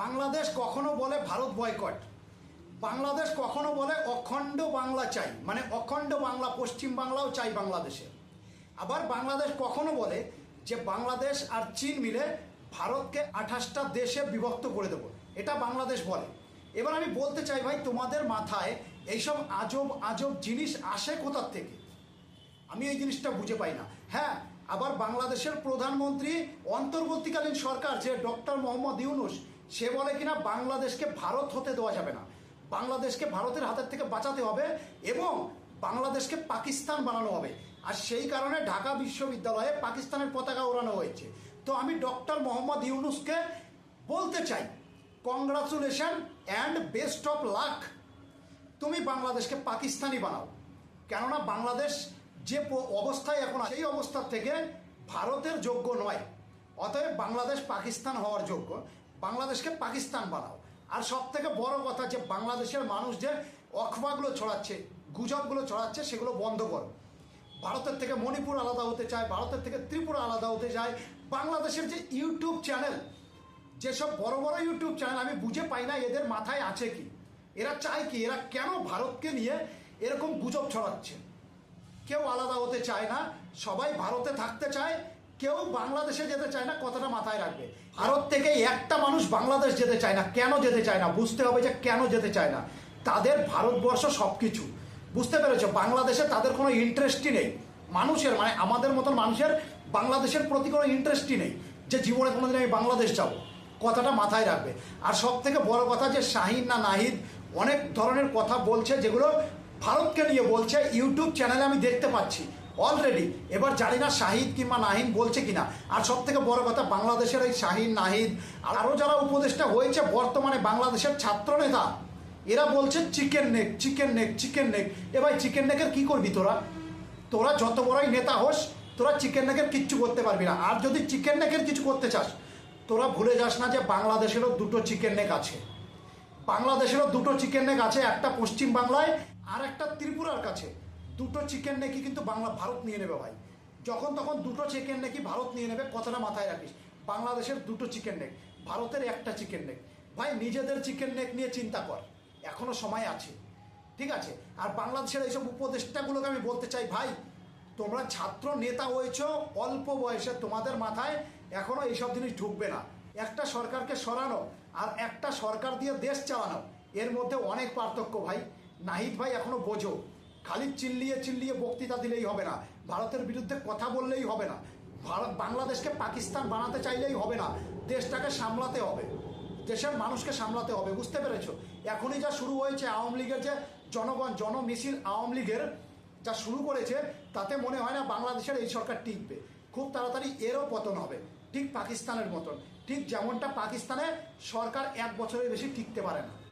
বাংলাদেশ কখনো বলে ভারত বয়কট বাংলাদেশ কখনো বলে অখণ্ড বাংলা চাই। মানে অখণ্ড বাংলা, পশ্চিম বাংলাও চাই বাংলাদেশে। আবার বাংলাদেশ কখনো বলে যে বাংলাদেশ আর চীন মিলে ভারতকে আঠাশটা দেশে বিভক্ত করে দেবো। এটা বাংলাদেশ বলে। এবার আমি বলতে চাই ভাই, তোমাদের মাথায় এইসব আজব আজব জিনিস আসে কোথার থেকে? আমি এই জিনিসটা বুঝে পাই না। হ্যাঁ আবার বাংলাদেশের প্রধানমন্ত্রী অন্তর্বর্তীকালীন সরকার যে ডক্টর মোহাম্মদ ইউনুস সে বলে কিনা, বাংলাদেশকে ভারত হতে দেওয়া যাবে না। বাংলাদেশকে ভারতের হাতের থেকে বাঁচাতে হবে এবং বাংলাদেশকে পাকিস্তান বানানো হবে। আর সেই কারণে ঢাকা বিশ্ববিদ্যালয়ে পাকিস্তানের পতাকা ওড়ানো হয়েছে। তো আমি ডক্টর মোহাম্মদ ইউনুসকে বলতে চাই congratulation and best of luck তুমি বাংলাদেশকে পাকিস্তানি বানাও। কেননা বাংলাদেশ যে অবস্থায় এখন সেই অবস্থার থেকে ভারতের যোগ্য নয়। অতএব বাংলাদেশ পাকিস্তান হওয়ার যোগ্য। বাংলাদেশকে পাকিস্তান বানাও। আর সব থেকে বড় কথা যে বাংলাদেশের মানুষ যে অখবাগুলো ছড়াচ্ছে, গুজবগুলো ছড়াচ্ছে, সেগুলো বন্ধ করো। ভারতের থেকে মণিপুর আলাদা হতে চায়, ভারতের থেকে ত্রিপুরা আলাদা হতে চায়। বাংলাদেশের যে ইউটিউব চ্যানেল, যেসব বড় বড় ইউটিউব চ্যানেল, আমি বুঝে পাই না এদের মাথায় আছে কি। এরা চায় কি, এরা কেন ভারতকে নিয়ে এরকম গুজব ছড়াচ্ছে? কেউ আলাদা হতে চায় না, সবাই ভারতে থাকতে চায় কেউ বাংলাদেশে যেতে চায় না, কথাটা মাথায় রাখবে। ভারত থেকে একটা মানুষ বাংলাদেশ যেতে চায় না, কেন যেতে চায় না? বুঝতে হবে যে কেন যেতে চায় না। তাদের ভারতবর্ষ সব কিছু বুঝতে পেরেছ? বাংলাদেশে তাদের কোনো ইন্টারেস্টই নেই। মানুষের মানে আমাদের মতন মানুষের বাংলাদেশের প্রতি কোনো ইন্টারেস্টই নেই যে জীবনে কোনোদিন আমি বাংলাদেশ যাব। কথাটা মাথায় রাখবে। আর সব থেকে বড় কথা যে শাহিন না নাহিদ অনেক ধরনের কথা বলছে যেগুলো ভারতকে নিয়ে বলছে। ইউটিউব চ্যানেলে আমি দেখতে পাচ্ছি। অলরেডি এবার জানি না শাহিদ কিংবা নাহিদ বলছে কিনা। আর সব থেকে বড় কথা, বাংলাদেশের এই শাহিন, নাহিদ, আর আরও যারা উপদেষ্টা হয়েছে, বর্তমানে বাংলাদেশের ছাত্র নেতা, এরা বলছে chicken neck chicken neck chicken neck এ ভাই চিকেন নেকের কী করবি তোরা? তোরা যত বড়ই নেতা হোস, তোরা চিকেন নেকের কিচ্ছু করতে পারবি না। আর যদি চিকেন নেকের কিছু করতে চাস, তোরা ভুলে যাস না যে বাংলাদেশেরও দুটো চিকেন নেক আছে। বাংলাদেশেরও দুটো চিকেন নেক আছে, একটা পশ্চিম বাংলায় আর একটা ত্রিপুরার কাছে। দুটো চিকেন নেকি কিন্তু বাংলা ভারত নিয়ে নেবে ভাই। যখন তখন দুটো চিকেন নেকি ভারত নিয়ে নেবে, কথাটা মাথায় রাখিস। বাংলাদেশের দুটো চিকেন নেক, ভারতের একটা চিকেন নেক। ভাই, নিজেদের চিকেন নেক নিয়ে চিন্তা কর, এখনও সময় আছে। ঠিক আছে? আর বাংলাদেশের এইসব উপদেষ্টাগুলোকে আমি বলতে চাই, ভাই, তোমরা ছাত্র নেতা হয়েছ, অল্প বয়সে তোমাদের মাথায় এখনও এইসব জিনিস ঢুকবে না। একটা সরকারকে সরানো আর একটা সরকার দিয়ে দেশ চালানো, এর মধ্যে অনেক পার্থক্য ভাই। নাহিদ ভাই, এখনও বোঝো। খালি চিল্লিয়ে চিল্লিয়ে বক্তৃতা দিলেই হবে না। ভারতের বিরুদ্ধে কথা বললেই হবে না। ভারত বাংলাদেশকে পাকিস্তান বানাতে চাইলেই হবে না। দেশটাকে সামলাতে হবে। দেশের মানুষকে সামলাতে হবে, বুঝতে পেরেছ? এখনই যা শুরু হয়েছে আওয়ামী লীগের যে জনগণ, জনমিছিল আওয়ামী লীগের যা শুরু করেছে, তাতে মনে হয় না বাংলাদেশের এই সরকার টিকবে। খুব তাড়াতাড়ি এরও পতন হবে, ঠিক পাকিস্তানের মতন। ঠিক যেমনটা পাকিস্তানে সরকার এক বছরের বেশি টিকতে পারে না।